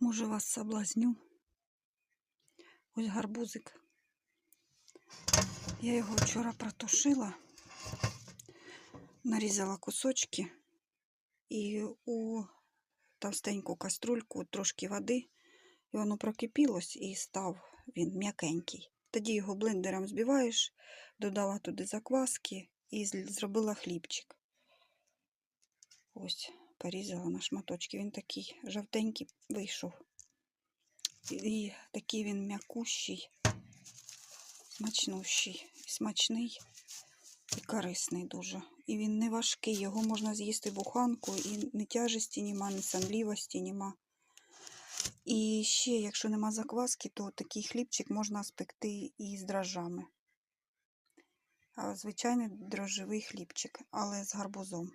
Може, вас соблазню. Ось гарбузик. Я його вчора протушила, нарізала кусочки і у товстеньку каструльку трошки води, і воно прокипілось і став він м'якенький. Тоді його блендером збиваєш, додала туди закваски і зробила хлібчик. Ось, порізала на шматочки. Він такий жовтенький вийшов. І такий він м'якущий, смачнущий, смачний і корисний дуже. І він не важкий, його можна з'їсти буханку, і ні тяжесті нема, ні сонливості нема. І ще, якщо нема закваски, то такий хлібчик можна спекти і з дрожжами. Звичайний дрожжевий хлібчик, але з гарбузом.